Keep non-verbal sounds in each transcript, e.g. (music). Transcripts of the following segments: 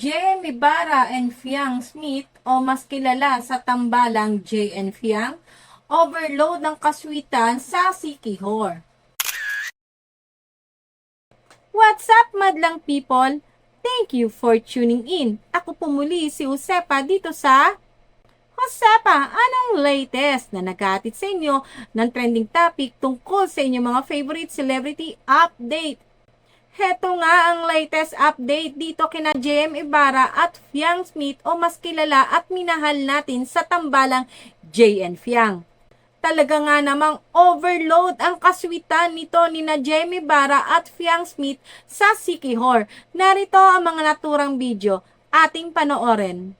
JM Ibarra and Fiang Smith o mas kilala sa tambalang JN Fiang, overload ng kaswitan sa Sikihor. What's up, madlang people? Thank you for tuning in. Ako po muli si Josepa dito sa Josepa, anong latest na naghatid sa inyo ng trending topic tungkol sa inyong mga favorite celebrity update? Heto nga ang latest update dito kina JM Ibarra at Fiang Smith o mas kilala at minahal natin sa tambalang JN Fiang. Talaga nga namang overload ang kaswitan nito ni na JM Ibarra at Fiang Smith sa Sikihor. Narito ang mga naturang video ating panoorin.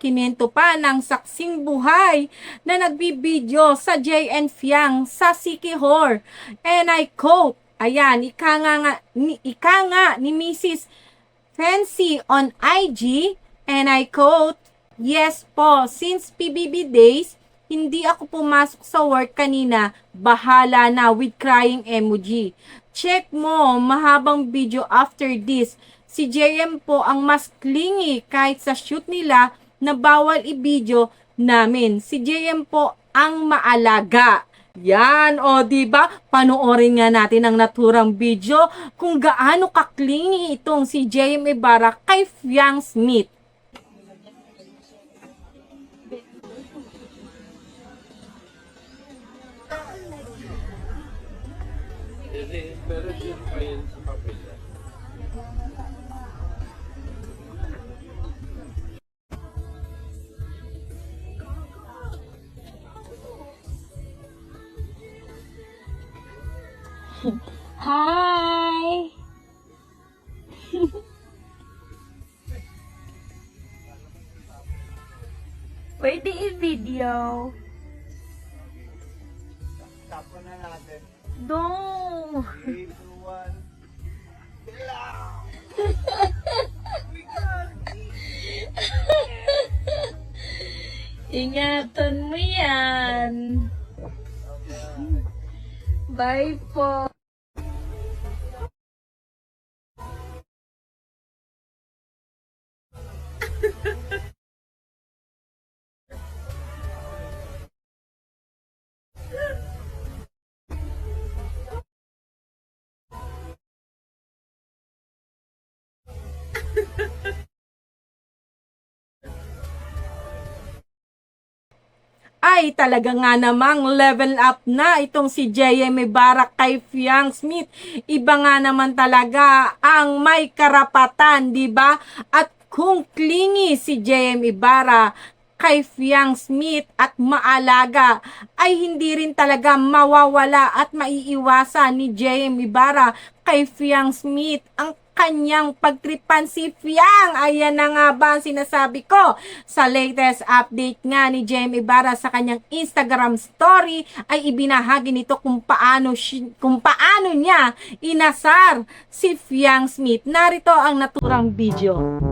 Ikinento pa ng saksing buhay na nagbibideo sa JN Fiang sa Sikihor. And I quote, ayan, ika nga, nga, ni, ika nga ni Mrs. Fancy on IG, and I quote, Yes po, since PBB days, hindi ako pumasok sa work kanina, bahala na with crying emoji. Check mo, mahabang video after this. Si JM po ang mas clingy kahit sa shoot nila na bawal i-video namin. Si JM po ang maalaga. Yan, o di ba? Panoorin nga natin ang naturang video kung gaano ka-clingy itong si JM Ibarra kay Fiang Smith. Pero yun pa yun sa papel. Hi! Pwede i-video. Tapo na natin. No! 3, 2, 1. Ingatan mo yan. Bye po. (laughs) ay talaga nga namang level up na itong si JM Ibarra kay Fiang Smith. Iba nga naman talaga ang may karapatan, di ba? At kung clingy si JM Ibarra kay Fiang Smith at maalaga ay hindi rin talaga mawawala at maiiwasan ni JM Ibarra kay Fiang Smith ang kanyang pagtripan si Fiang. Ayan na nga ba ang sinasabi ko sa latest update nga ni Jem Ibarra sa kanyang Instagram story ay ibinahagi nito kung paano, kung paano niya inasar si Fiang Smith. Narito ang naturang video.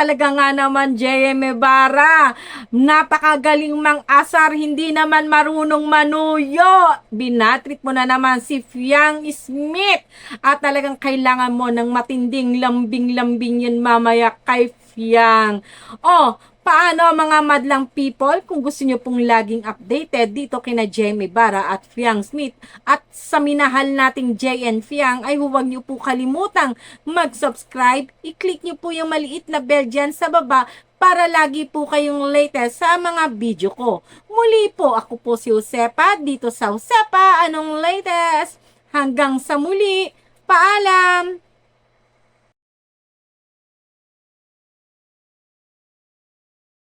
Talaga nga naman, JM Ibarra. Napakagaling mang asar, hindi naman marunong manuyo. Binatrip mo na naman si Fiang Smith. At talagang kailangan mo ng matinding lambing-lambing yun mamaya kay Fiang. Oh, paano mga madlang people kung gusto nyo pong laging updated dito kina Jamie Barra at Fiang Smith at sa minahal nating JN Fiang ay huwag nyo po kalimutang mag-subscribe i-click nyo po yung maliit na bell dyan sa baba para lagi po kayong latest sa mga video ko. Muli po, ako po si Josepa dito sa Josepa. Anong latest? Hanggang sa muli. Paalam!